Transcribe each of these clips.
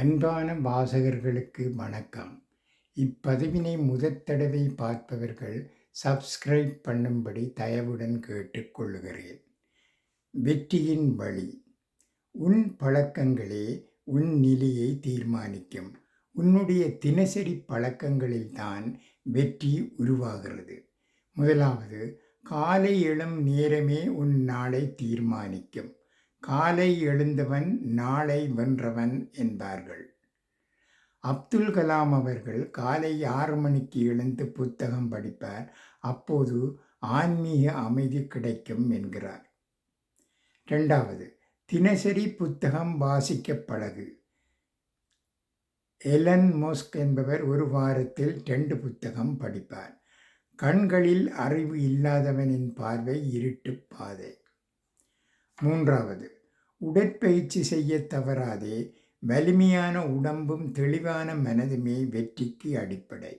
அன்பான வாசகர்களுக்கு வணக்கம். இப்பதிவினை முதற் தடவை பார்ப்பவர்கள் சப்ஸ்கிரைப் பண்ணும்படி தயவுடன் கேட்டுக்கொள்கிறேன் வெற்றியின் வழி. உன் பழக்கங்களே உன் நிலையை தீர்மானிக்கும். உன்னுடைய தினசரி பழக்கங்களில்தான் வெற்றி உருவாகிறது. முதலாவது காலை எழும் நேரமே உன் நாளை தீர்மானிக்கும். காலை எழுந்தவன் நாளை வென்றவன் என்பார்கள். அப்துல் கலாம் அவர்கள் காலை ஆறு மணிக்கு எழுந்து புத்தகம் படிப்பார். அப்போது ஆன்மீக அமைதி கிடைக்கும் என்கிறார். ரெண்டாவது தினசரி புத்தகம் வாசிக்க பழகு. எலன் மோஸ்க் என்பவர் ஒரு வாரத்தில் ரெண்டு புத்தகம் படிப்பார். கண்களில் அறிவு இல்லாதவனின் பார்வை இருட்டு பாதை. மூன்றாவது உடற்பயிற்சி செய்ய தவறாதே வலிமையான உடம்பும் தெளிவான மனதுமே வெற்றிக்கு அடிப்படை.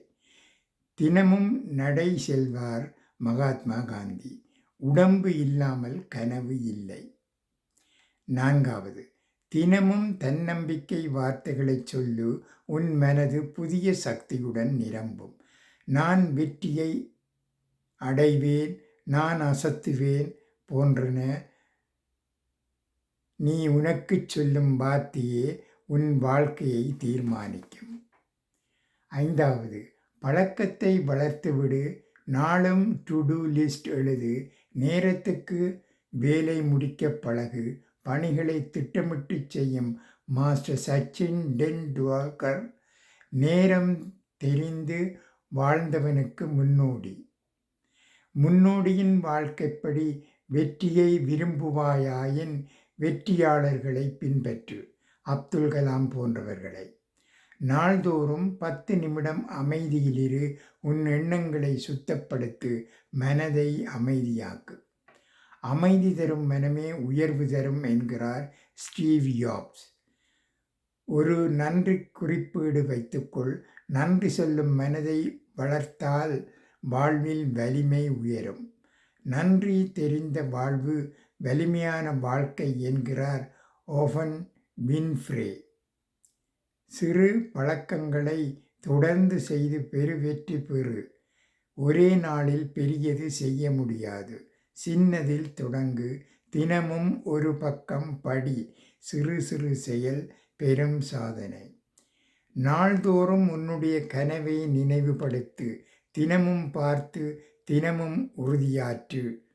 தினமும் நடை செல்வார் மகாத்மா காந்தி. உடம்பு இல்லாமல் கனவு இல்லை. நான்காவது தினமும் தன்னம்பிக்கை வார்த்தைகளை சொல்லு உன் மனது புதிய சக்தியுடன் நிரம்பும். நான் வெற்றியை அடைவேன் நான் அசத்துவேன் போன்றன நீ உனக்குச் சொல்லும் வார்த்தையே உன் வாழ்க்கையை தீர்மானிக்கும். ஐந்தாவது பழக்கத்தை வளர்த்துவிடு. நாளும் டு டூ லிஸ்ட் எழுது. நேரத்துக்கு வேலை முடிக்க பழகு. பணிகளை திட்டமிட்டு செய்யும். மாஸ்டர் சச்சின் டெண்டுல்கர் நேரம் தெரிந்து வாழ்ந்தவனுக்கு முன்னோடி. முன்னோடியின் வாழ்க்கைப்படி வெற்றியை விரும்புவாயாயின் வெற்றியாளர்களை பின்பற்று. அப்துல் கலாம் போன்றவர்களை. நாள்தோறும் பத்து நிமிடம் அமைதியிலிரு உன் எண்ணங்களை சுத்தப்படுத்து மனதை அமைதியாக்கு. அமைதி தரும் மனமே உயர்வு தரும் என்கிறார் ஸ்டீவ் யாப்ஸ் ஒரு நன்றி குறிப்பீடு வைத்துக்கொள். நன்றி சொல்லும் மனதை வளர்த்தால் வாழ்வில் வலிமை உயரும். நன்றி தெரிந்த வாழ்வு வலிமையான வாழ்க்கை என்கிறார் ஓஃபன் வின்ஃப்ரே. சிறு பழக்கங்களை தொடர்ந்து செய்து பெரு வெற்றி பெறு. ஒரே நாளில் பெரியது செய்ய முடியாது. சின்னதில் தொடங்கு. தினமும் ஒரு பக்கம் படி. சிறு சிறு செயல் பெரும் சாதனை. நாள்தோறும் உன்னுடைய கனவை நினைவுபடுத்து. தினமும் பார்த்து. தினமும் உறுதியாற்று.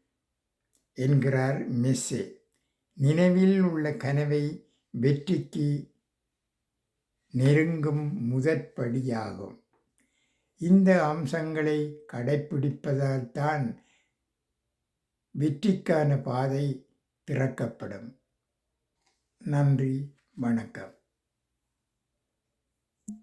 என்கிறார் மெஸ்ஸே. நினைவில் உள்ள கனவை வெற்றிக்கு நெருங்கும் முதற்படியாகும். இந்த அம்சங்களை கடைப்பிடிப்பதால் தான் வெற்றிக்கான பாதை திறக்கப்படும். நன்றி வணக்கம்.